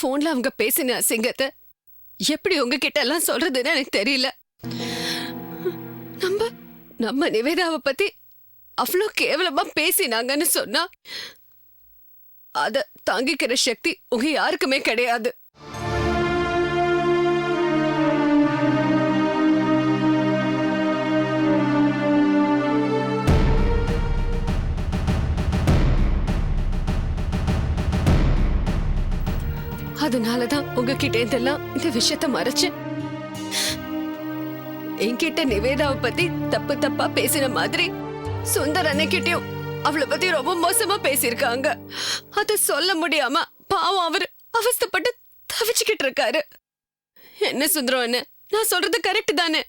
போன்ல அவங்க பேசின அசிங்கத்தை எப்படி உங்ககிட்ட எல்லாம் சொல்றதுன்னு எனக்கு தெரியல. நம்ம நம்ம நிவேதாவை பத்தி அவ்வளோ கேவலமா பேசினாங்கன்னு சொன்னா அத தாங்கிக்கிற சக்தி உங்க யாருக்குமே கிடையாது. அதனாலதான் உங்ககிட்ட இருந்தெல்லாம் இந்த விஷயத்த மறைச்சேன். என்கிட்ட நிவேதாவை பத்தி தப்பு தப்பா பேசின மாதிரி சுந்தர் அன்னைக்கிட்டயும் அவளை பத்தி ரொம்ப மோசமா பேசியிருக்காங்க. அத சொல்ல முடியாம பாவம் அவர் அவஸ்தப்பட்டு தவிச்சுக்கிட்டு இருக்காரு. என்ன சுந்தரம் என்ன நான் சொல்றது கரெக்ட் தானே?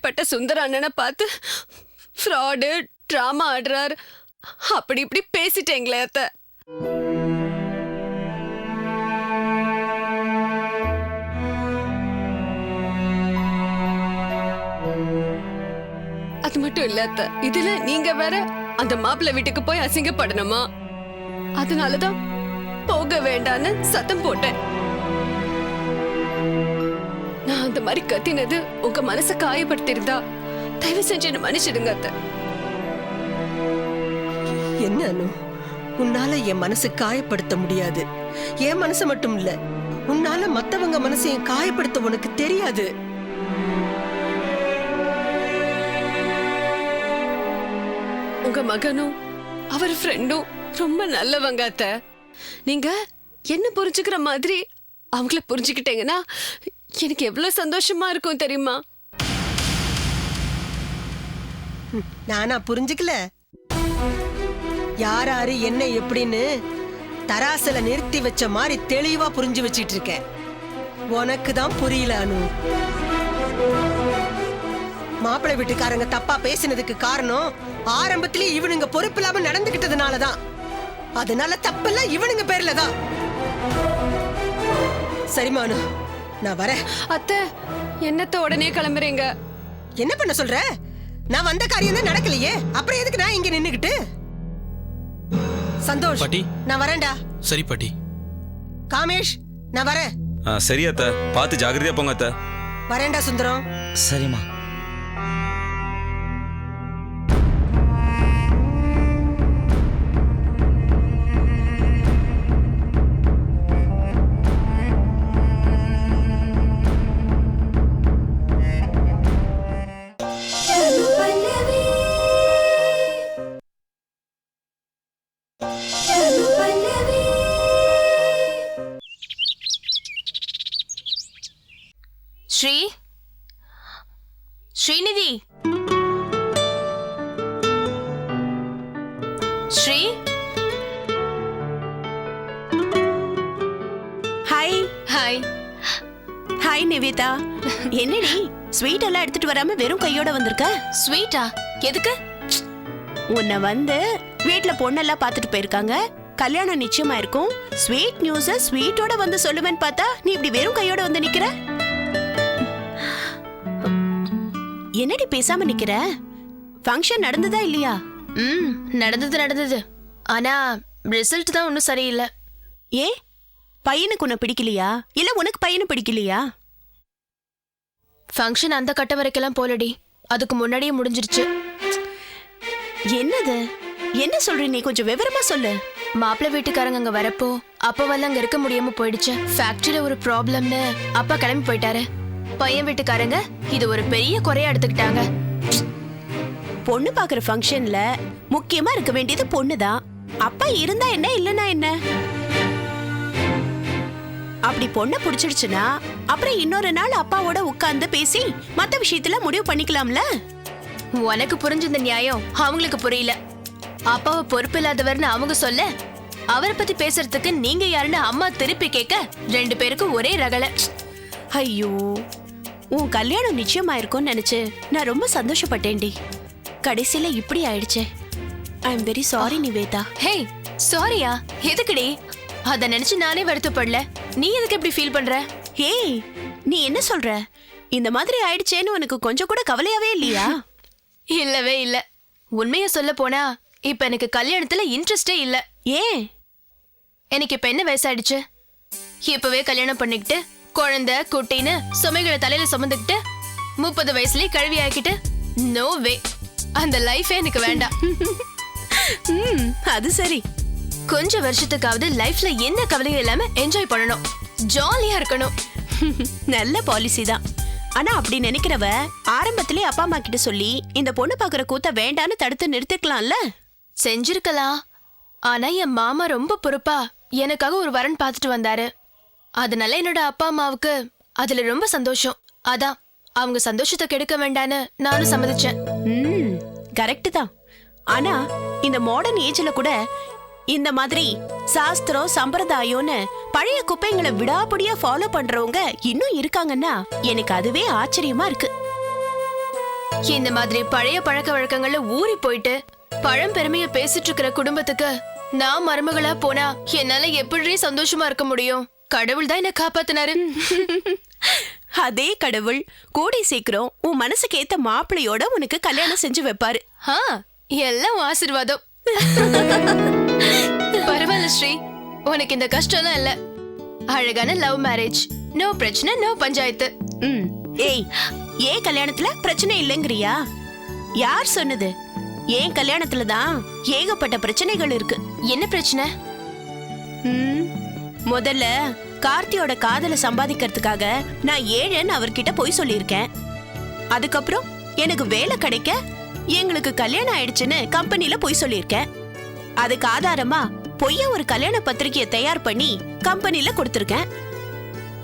இப்படிப்பட்ட சுந்தர அண்ணனை பார்த்து ஃப்ராடு ட்ராமா ஆடுறார். அப்படி இப்படி பேசிட்டேங்களே அத்தை. அது மட்டும் இல்ல அத்தை. இதுல நீங்க வேற அந்த மாப்பிள்ள வீட்டுக்கு போய் அசிங்கப்படணுமா? அதனாலதான் போக வேண்டான்னு சத்தம் போட்டேன். அந்த மாதிரி கத்தினது உங்க மனசை காயப்படுத்திருந்தா தயவு செஞ்சு என்ன மன்னிச்சிடுங்க அத்தை. என்ன அனு? உன்னால என் மனசை காயப்படுத்த முடியாது. என் மனசு மட்டும் இல்ல உன்னால மத்தவங்க மனசையும் காயப்படுத்த உனக்கு தெரியாது. உங்க மகனும் அவர் ஃப்ரெண்டும் ரொம்ப நல்லவங்க அத்தை. நீங்க என்ன புரிஞ்சுக்கிற மாதிரி அவங்கள புரிஞ்சுக்கிட்டீங்கன்னா எனக்கு எவ்வளவு சந்தோஷமா இருக்கும் தெரியுமா? நானா புரிஞ்சுக்கல. யார் என்ன எப்படின்னு தராசல நிறுத்தி வச்ச மாதிரி தெளிவா புரிஞ்சு வச்சிட்டு இருக்கேன். உனக்கு தான் புரியல அனு. மாப்பிள்ளை வீட்டுக்காரங்க தப்பா பேசினதுக்கு காரணம் ஆரம்பத்திலே இவனுங்க பொறுப்பு இல்லாம நடந்துகிட்டதுனாலதான் அதனால தப்பெல்லாம் இவனுங்க பேர்ல தான். சரிம்மா அனு நான் வரேன். அத்தை என்னத்த உடனே கிளம்புறீங்க? என்ன பண்ண சொல்ற? நான் வந்த காரியம் தான் நடக்கலையே. அப்புறம் எதுக்கு நான் இங்க நின்னுகிட்டு சந்தோஷ் பாட்டி. நான் வரேன்டா. சரி பாட்டி. காமேஷ் நான் வரேன். ஆ சரி அத்தை. பார்த்து ஜாக்கிரதையா போங்க அத்தை. வரேன்டா சுந்தரம். சரிம்மா. Sri. Hi hi hi Nivetha என்னடி ஸ்வீட் எல்லாம் எடுத்துட்டு வராம வெறும் கையோட வந்திருக்க? ஸ்வீட்டா எதுக்கு? உன்னை வந்து வீட்ல பொண்ணெல்லாம் பார்த்துட்டு போயிருக்காங்க. கல்யாணம் நிச்சயமா இருக்கும். ஸ்வீட் நியூஸ ஸ்வீட்டோட வந்து சொல்லுவேன்னு பார்த்தா நீ இப்படி வெறும் கையோட வந்து நிக்கிற? என்னடி பேசாம நிக்கிற? ஃபங்க்ஷன் நடந்ததா இல்லையா? ம் நடந்தது நடந்தது. ஆனா ரிசல்ட் தான் ஒன்றும் சரியில்லை. ஏ பையனுக்கு உன்னை பிடிக்கலையா? இல்ல உனக்கு பையனை பிடிக்கலையா? ஃபங்க்ஷன் அந்த கட்ட வரைக்கெல்லாம் போலடி. அதுக்கு முன்னாடியே முடிஞ்சிருச்சு. என்னது? என்ன சொல்ற நீ? கொஞ்சம் விவரமா சொல்லு. மாப்பிள்ளை வீட்டுக்காரங்க அங்க வரப்போ அப்பவெல்லாம் அங்க இருக்க முடியாம போயிடுச்சு. ஃபேக்டரியில ஒரு ப்ராப்ளம்னு அப்பா கிளம்பி போயிட்டாரு. பையன் வீட்டுக்காரங்க இது ஒரு பெரிய குறையா எடுத்துக்கிட்டாங்க. பொண்ணு பாக்குற ஃபங்க்ஷன்ல முக்கியமா இருக்க வேண்டியது பொண்ணுதான். அப்பா இருந்தா என்ன இல்லனா என்ன? அப்படி பொண்ணை பிடிச்சிடுச்சுன்னா அப்புறம் இன்னொரு நாள் அப்பாவோட உட்கார்ந்து பேசி மத்த விஷயத்துல முடிவு பண்ணிக்கலாம்ல? உனக்கு புரிஞ்ச இந்த நியாயம் அவங்களுக்கு புரியல. அப்பாவை பொறுப்பு இல்லாதவர்னு அவங்க சொல்ல அவரை பத்தி பேசுறதுக்கு நீங்க யாருன்னு அம்மா திருப்பி கேட்க ரெண்டு பேருக்கும் ஒரே ரகலை. ஐயோ உன் கல்யாணம் நிச்சயமாயிருக்கும்னு நினைச்சு நான் ரொம்ப சந்தோஷப்பட்டேன்டி. கடைசியில இப்படி ஆயிடுச்சே. I am very sorry Nivetha. Hey சாரியா எதுக்குடி? அத நினைச்சு நானே வருத்தப்படல. நீ எதுக்கு எப்படி ஃபீல் பண்ற? ஏய் நீ என்ன சொல்ற? இந்த மாதிரி ஆயிடுச்சேன்னு உனக்கு கொஞ்சம் கூட கவலையாவே இல்லையா? இல்லவே இல்ல. உண்மைய சொல்ல போனா இப்ப எனக்கு கல்யாணத்துல இன்ட்ரெஸ்டே இல்ல. ஏன்? எனக்கு இப்ப என்ன வயசாயிடுச்சு? இப்பவே கல்யாணம் பண்ணிக்கிட்டு குழந்தை குட்டின்னு சுமைகளை தலையில சுமந்துக்கிட்டு முப்பது வயசுலயே கழுவி ஆக்கிட்டு நோ வே அந்த லைஃபே எனக்கு வேண்டாம். ம் அது சரி. கொஞ்ச வருஷத்துக்காவது லைஃப்ல என்ன கவலையும் இல்லாம என்ஜாய் பண்ணணும். ஜாலியா இருக்கணும். நல்ல பாலிசி தான். ஆனா அப்படி நினைக்கிறவ ஆரம்பத்திலே அப்பா அம்மா கிட்ட சொல்லி இந்த பொண்ணு பாக்குற கூத்த வேண்டான்னு தடுத்து நிறுத்திக்கலாம்ல? செஞ்சிருக்கலாம். ஆனா என் மாமா ரொம்ப பொறுப்பா எனக்காக ஒரு வரன் பார்த்துட்டு வந்தாரு. அதனால என்னோட அப்பா அம்மாவுக்கு அதுல ரொம்ப சந்தோஷம். அதான் அவங்க சந்தோஷத்தை கெடுக்க வேண்டான்னு நானும் சம்மதிச்சேன். கரெக்ட் தான். ஆனா இந்த மாடர்ன் ஏஜ்ல கூட இந்த மாதிரி சாஸ்திரம் சம்பிரதாயம்னு பழைய குப்பைங்களை விடாபடியா ஃபாலோ பண்றவங்க இன்னும் இருக்காங்கன்னா எனக்கு அதுவே ஆச்சரியமா இருக்கு. இந்த மாதிரி பழைய பழக்க வழக்கங்கள்ல ஊறி போயிட்டு பழம்பெருமைய பேசிட்டு இருக்கிற குடும்பத்துக்கு நான் மருமகளா போனா என்னால எப்படி சந்தோஷமா இருக்க முடியும்? கடவுள் தான் என்ன காப்பாத்தினாரு. அதே கடவுள் கூடி சீக்கிரம் உன் மனசுக்கு ஏத்த மாப்பிளையோட உனக்கு கல்யாணம் செஞ்சு வைப்பாரு. ஆ எல்லாம் உன் ஆசீர்வாதம். பரவாயில்ல ஸ்ரீ. உனக்கு இந்த கஷ்டம்லாம் இல்ல. அழகான லவ் மேரேஜ். நோ பிரச்சனை நோ பஞ்சாயத்து. ம் ஏய் ஏன் கல்யாணத்துல பிரச்சனை இல்லைங்கிறியா? யார் சொன்னது? ஏன் கல்யாணத்துல தான் ஏகப்பட்ட பிரச்சனைகள் இருக்கு. என்ன பிரச்சனை? ம், முதல்ல கார்த்தியோட காதலை சம்பாதிக்கிறதுக்காக நான் ஏழன்னு அவர்கிட்ட போய் சொல்லியிருக்கேன். அதுக்கப்புறம் எனக்கு வேலை கிடைக்க எங்களுக்கு கல்யாணம் ஆயிடுச்சுன்னு கம்பெனில போய் சொல்லியிருக்கேன். அதுக்கு ஆதாரமா பொய்யா ஒரு கல்யாண பத்திரிக்கையை தயார் பண்ணி கம்பெனில கொடுத்துருக்கேன்.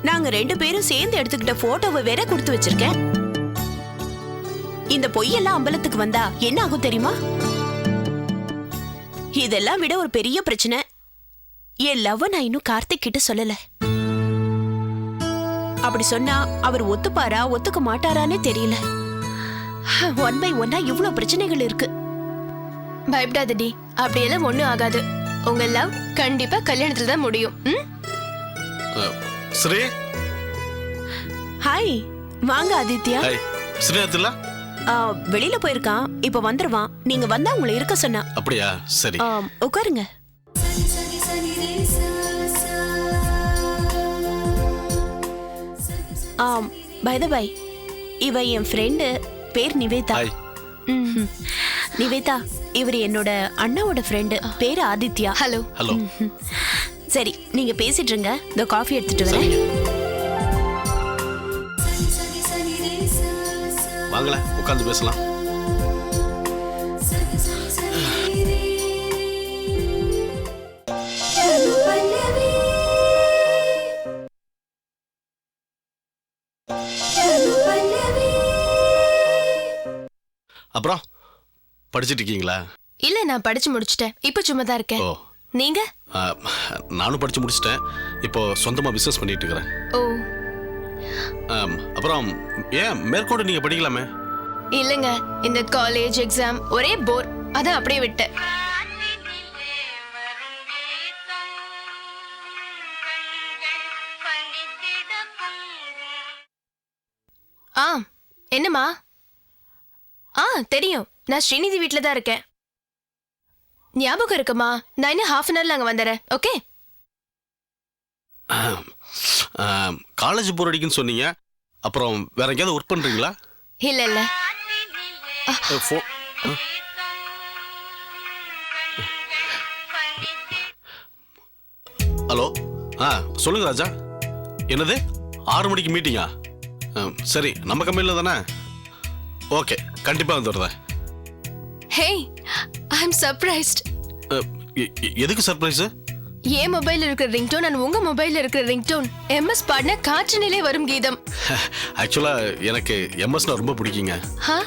நாங்க ரெண்டு பேரும் சேர்ந்து எடுத்துக்கிட்ட போட்டோவை வேற கொடுத்து வச்சிருக்கேன். இந்த பொய்யெல்லாம் அம்பலத்துக்கு வந்தா என்ன ஆகும் தெரியுமா? இதெல்லாம் விட ஒரு பெரிய பிரச்சனை. என் லவ் நான் இன்னும் கார்த்திக் கிட்ட சொல்லல. அப்படி சொன்னா அவர் ஒத்துப்பாரா ஒத்துக்க மாட்டாரானே தெரியல. ஒன் பை ஒன்னா இவ்ளோ பிரச்சனைகள் இருக்கு. பயப்படாதடி அப்படியெல்லாம் ஒண்ணும் ஆகாது. உங்க லவ் கண்டிப்பா கல்யாணத்துல தான் முடியும். ம்? ஸ்ரீ? ஹாய் வாங்க ஆதித்யா. ஹாய் ஸ்ரீநாத்ல ஆ, வெளியில போயிருக்கான் இப்ப வந்துருவான். நீங்க வந்தா உங்களை இருக்க சொன்னா. அப்படியா? சரி. உட்காருங்க. ஆம் பை த பை இவ என் ஃப்ரெண்டு பேர் நிவேதா. ஹாய். நிவேதா இவர் என்னோட அண்ணாவோட ஃப்ரெண்டு பேரு ஆதித்யா. ஹலோ ஹலோ சரி நீங்க பேசிட்டு இருங்க. இந்த காஃபி எடுத்துட்டு வரேன். வாங்களேன் உட்காந்து பேசலாம். படிச்சிட்டு இருக்கீங்களா இல்ல நான் படிச்சு முடிச்சிட்டேன். இப்ப சும்மா தான் இருக்கேன். ஓ. நீங்க? நானும் படிச்சு முடிச்சிட்டேன். இப்போ சொந்தமா பிசினஸ் பண்ணிட்டு இருக்கிறேன் ஓ. ஆம், அப்புறம் ஏன் மேற்கொண்டு நீங்க படிக்கலாமே? இல்லங்க இந்த காலேஜ் எக்ஸாம் ஒரே போர் அதான் அப்படியே விட்டேன். ஆ என்னம்மா? ஆ தெரியும். நான் ஸ்ரீநிதி வீட்ல தான் இருக்கேன். ஞாபகம் இருக்குமா? நான் இன்னும் ஹாஃப் அன் ஹவர்ல அங்க வந்துடுறேன் ஓகே காலேஜ் போர் அடிக்குன்னு சொன்னீங்க. அப்புறம் வேற எங்கேயாவது ஒர்க் பண்றீங்களா? இல்ல இல்ல. ஹலோ? ஆ சொல்லுங்க ராஜா. என்னது? ஆறு மணிக்கு மீட்டிங்கா சரி நம்ம கம்பெனியில் தானே? ஓகே கண்டிப்பாக வந்துடுறேன். ஹே ஐ அம் சர்ப்ரைஸ்ட் எதுக்கு சர்ப்ரைஸு என் மொபைல்ல இருக்கிற ரிங்டோன் அண்ட் உங்க மொபைல்ல இருக்கிற ரிங்டோன் எம்எஸ் பாடின காற்று நிலை வரும் கீதம். ஆக்சுவலாக எனக்கு எம்எஸ்னா ரொம்ப பிடிக்குங்க?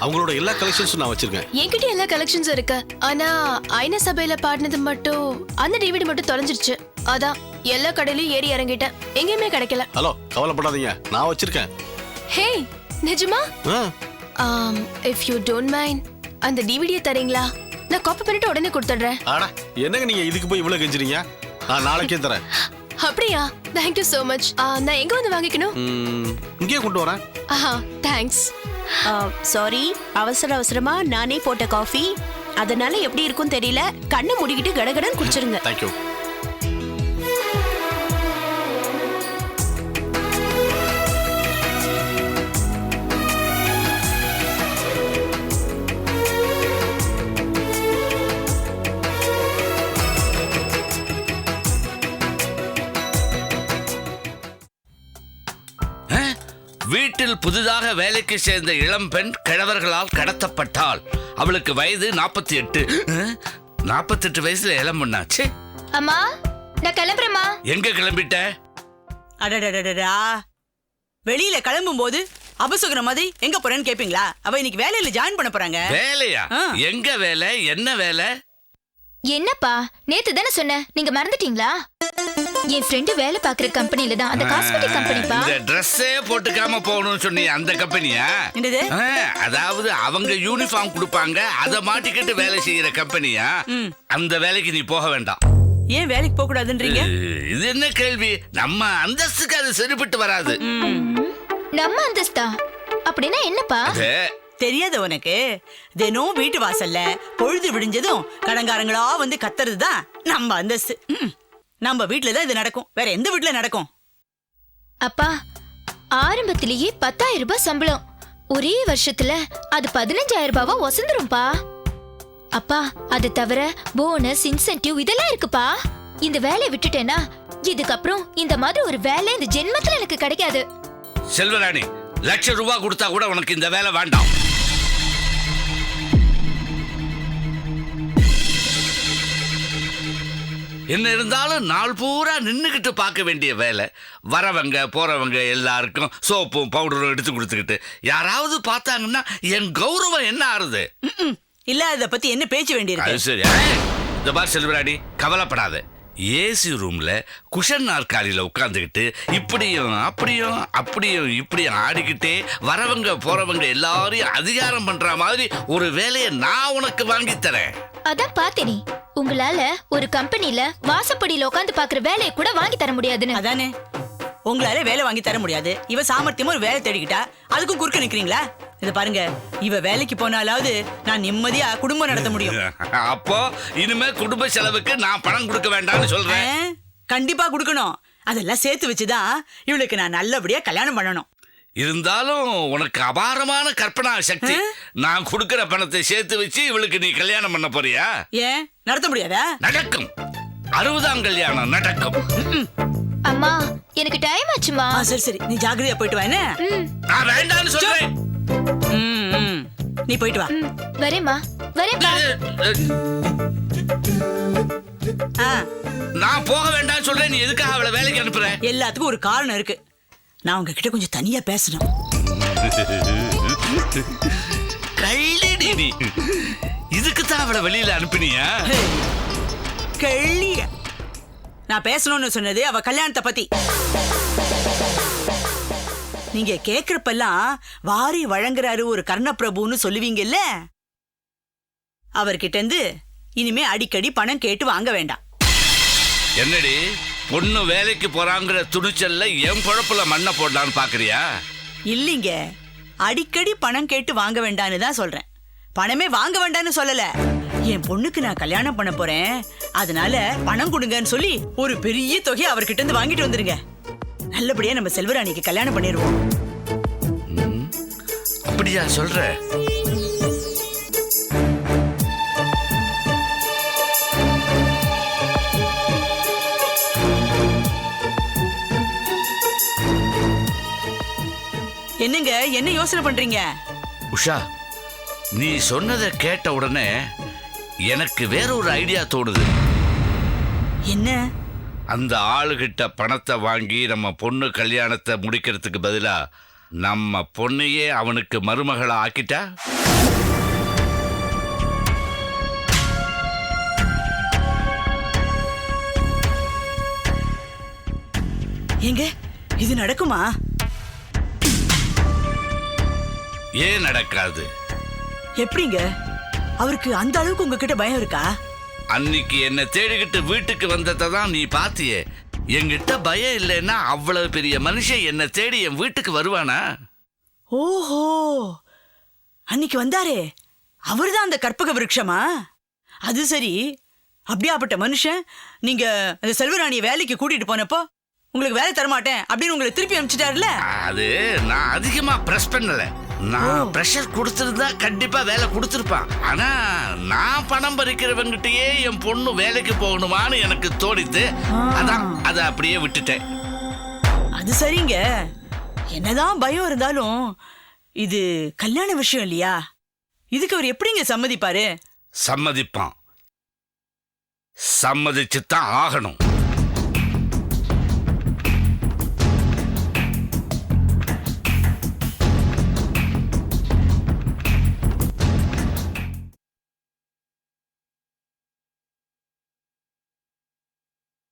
அவங்களோட எல்லா கலெக்ஷன்ஸும் நான் வச்சிருக்கேன். என்கிட்ட எல்லா கலெக்ஷன்ஸும் இருக்கு. ஆனா ஐன சபையில பாடினது மட்டும் அந்த டிவிடி மட்டும் தொலைஞ்சிருச்சு. அதான் எல்லா கடையிலயும் ஏறி இறங்கிட்டேன். எங்கேயுமே கிடைக்கல. ஹலோ கவலைப்படாதீங்க. நான் வச்சிருக்கேன். ஹே நிஜமா? இஃப் யூ டோன்ட் மைண்ட் அந்த டிவிடியை தரீங்களா? நான் காப்பி பண்ணிட்டு உடனே கொடுத்துட்றேன். ஆடா என்னங்க நீங்க இதுக்கு போய் இவ்வளவு கெஞ்சுறீங்க? நான் நாளைக்கே தரேன். அப்படியா? தேங்க்யூ so மச் நான் எங்க வந்து வாங்கிக்கணும்? ம், இங்கேயே கொண்டு வரேன். ஆஹா தேங்க்ஸ் சாரி அவசர அவசரமா நானே போட்ட காஃபி அதனால எப்படி இருக்கும் தெரியல. கண்ணை மூடிக்கிட்டு கடகடன் குடிச்சிருங்க. தேங்க்யூ வீட்டில் புதிதாக வேலைக்கு சேர்ந்த இளம்பெண் கிழவர்களால் கடத்தப்பட்டாள். அவளுக்கு வயது நாற்பத்தி எட்டு. நாற்பத்தெட்டு வயசுல இளம்பெண்ணாச்சு அம்மா நான் கிளம்புறேம்மா. எங்க கிளம்பிட்ட? அடடடடடா. வெளியில கிளம்பும் போது அபசுகுற மாதிரி எங்க போறேன்னு கேப்பீங்களா? அவ இன்னைக்கு வேலையில ஜாயின் பண்ண போறாங்க. வேலையா? ஆ. எங்க வேலை? என்ன வேலை? என்னப்பா? நேத்து தானே சொன்ன. நீங்க மறந்துட்டீங்களா? என் ஃப்ரெண்டு வேலை பாக்குற கம்பெனில தான். அந்த காஸ்மெட்டிக் கம்பெனிப்பா இந்த ட்ரெஸ்ஸே போட்டுக்காம போகணும்னு சொன்னி அந்த கம்பெனியா என்னது? ஆ, அதாவது அவங்க யூனிஃபார்ம் கொடுப்பாங்க அதை மாட்டிக்கிட்டு வேலை செய்யற கம்பெனியா அந்த வேலைக்கு நீ போக வேண்டாம். ஏன் வேலைக்கு போக கூடாதுன்றீங்க? இது என்ன கேள்வி? நம்ம அந்தஸ்துக்கு அது சரிப்பட்டு வராது. நம்ம அந்தஸ்தா? அப்படின்னா என்னப்பா? அது தெரியாத உனக்கு தினம் வீட்டு வாசல்ல பொழுது விடிஞ்சதும் கடங்காரங்களா வந்து கத்துறது தான் நம்ம அந்தஸ்து. ம். நம்ம வீட்டுல தான் இது நடக்கும். வேற எந்த வீட்டுல நடக்கும்? அப்பா ஆரம்பத்திலேயே பத்தாயிரம் ரூபாய் சம்பளம். ஒரே வருஷத்துல அது பதினஞ்சாயிரம் ரூபாவா ஒசந்துரும்பா? அப்பா அது தவிர போனஸ் இன்சென்டிவ் இதெல்லாம் இருக்குப்பா. இந்த வேலையை விட்டுட்டேன்னா இதுக்கப்புறம் இந்த மாதிரி ஒரு வேலை இந்த ஜென்மத்துல எனக்கு கிடைக்காது. செல்வராணி லட்சம் ரூபாய் கொடுத்தா கூட உனக்கு இந்த வேலை வேண்டாம். என்ன இருந்தாலும் நாள் பூரா நின்னுக்கிட்டு பார்க்க வேண்டிய வேலை. வரவங்க போறவங்க எல்லாருக்கும் சோப்பும் பவுடரும் எடுத்து கொடுத்துக்கிட்டு. யாராவது பார்த்தாங்கன்னா என் கௌரவம் என்ன ஆறுது. இல்ல அத பத்தி என்ன பேச்சு அது வேண்டியிருக்கு சரி இந்த பார் செல்வராணி கவலைப்படாத. ஏசி ரூம்ல குஷன் நாற்காலியில உட்காந்துக்கிட்டு இப்படியும் அப்படியும் அப்படியும் இப்படியும் ஆடிக்கிட்டே வரவங்க போறவங்க எல்லாரையும் அதிகாரம் பண்ற மாதிரி ஒரு வேலையை நான் உனக்கு வாங்கி தரேன். அதான் பாத்தேனே உங்களால ஒரு கம்பெனில வாசப்படியில உட்காந்து பாக்குற வேலையை கூட வாங்கி தர முடியாதுன்னு. அதானே. உங்களால வேலை வாங்கி தர முடியாது. இவ சாமர்த்தியமா ஒரு வேலை தேடிக்கிட்டா அதுக்கும் குறுக்க நிக்கிறீங்களா? இத பாருங்க இவ வேலைக்கு போனாலாவது நான் நிம்மதியா குடும்பம் நடத்த முடியும். அப்போ இனிமே குடும்ப செலவுக்கு நான் பணம் கொடுக்க வேண்டாம்னு? சொல்றேன். கண்டிப்பா கொடுக்கணும். அதெல்லாம் சேர்த்து வச்சுதான் இவளுக்கு நான் நல்லபடியா கல்யாணம் பண்ணணும். இருந்தாலும் உனக்கு அபாரமான கற்பனா சக்தி. நான் கொடுக்கிற பணத்தை சேர்த்து வச்சு இவளுக்கு நீ கல்யாணம் பண்ண போறியா? ஏன்? நடத்த முடியாதா? நடக்கும். அறுபதாம் கல்யாணம் நடக்கும். அம்மா எனக்கு டைம் ஆச்சுமா சரி சரி. நீ ஜாக்கிரதையா போயிட்டு வா என்ன? நான் வேண்டாம்னு சொல்றேன். நீ போயிட்டு வா. வரேம்மா. ஆ, நான் போக வேண்டாம்னு சொல்றேன். நீ எதுக்காக அவளை வேலைக்கு அனுப்புற? எல்லாத்துக்கும் ஒரு காரணம் இருக்கு. நான் உங்ககிட்ட கொஞ்சம் தனியா பேசணும். கள்ளடி நீ. இதுக்கு தான் அவளை வெளியில அனுப்பினியா? கெள்ளிய நான் பேசணும்னு சொன்னது அவ கல்யாணத்தை பத்தி. நீங்க கேக்குறப்பெல்லாம் வாரி வழங்குறாரு ஒரு கர்ணப்பிரபுன்னு சொல்லுவீங்கல்ல? அவர்கிட்ட இருந்து இனிமே அடிக்கடி பணம் கேட்டு வாங்க வேண்டாம். என்னடி பொண்ணு வேலைக்கு போறாங்கிற துணிச்சல்ல என் பொழப்புல மண்ணை போடலான்னு பாக்குறியா? இல்லைங்க. அடிக்கடி பணம் கேட்டு வாங்க வேண்டான்னு தான் சொல்றேன். பணமே வாங்க வேண்டாம்னு சொல்லல. என் பொண்ணுக்கு நான் கல்யாணம் பண்ண போறேன். அதனால பணம் கொடுங்கன்னு சொல்லி ஒரு பெரிய தொகையை அவர்கிட்ட இருந்து வாங்கிட்டு வந்துருங்க. நல்லபடியா நம்ம செல்வராணிக்கு கல்யாணம் பண்ணிடுவோம் அப்படியா சொல்ற? என்னங்க என்ன யோசனை பண்றீங்க? உஷா நீ சொன்னதை கேட்ட உடனே எனக்கு வேற ஒரு ஐடியா தோணுது. என்ன? அந்த ஆளுகிட்ட பணத்தை வாங்கி நம்ம பொண்ணு கல்யாணத்தை முடிக்கிறதுக்கு பதிலா நம்ம பொண்ணையே அவனுக்கு மருமகளா ஆக்கிட்டா? ஏங்க இது நடக்குமா? ஏன் நடக்காது? எப்படிங்க? அவருக்கு அந்த அளவுக்கு உங்ககிட்ட பயம் இருக்கா? அன்னைக்கு என்ன தேடிக்கிட்டு வீட்டுக்கு வந்ததை தான் நீ பாத்தியே. என்கிட்ட பயம் இல்லைன்னா அவ்வளவு பெரிய மனுஷன் என்ன தேடி என் வீட்டுக்கு வருவானா? ஓஹோ. அன்னைக்கு வந்தாரே. அவர்தான் அந்த கற்பக விருட்சமா? அது சரி. அப்படியாப்பட்ட மனுஷன். நீங்க அந்த செல்வராணியை வேலைக்கு கூட்டிட்டு போனப்போ உங்களுக்கு வேலை தரமாட்டேன் அப்படின்னு உங்களை திருப்பி அனுப்பிச்சிட்டாருல அது நான் அதிகமா பிரஸ் பண்ணல. நான் பிரஷர் கொடுத்திருந்தா கண்டிப்பா வேலை கொடுத்திருப்பான். ஆனா நான் பணம் பறிக்கிறவங்கிட்டயே என் பொண்ணு வேலைக்கு போகணுமான்னு எனக்கு தோணித்து அதான் அதை அப்படியே விட்டுட்டேன். அது சரிங்க. என்னதான் பயம் இருந்தாலும் இது கல்யாண விஷயம் இல்லையா? இதுக்கு அவர் எப்படிங்க சம்மதிப்பாரு? சம்மதிப்பான். சம்மதிச்சுத்தான் ஆகணும்.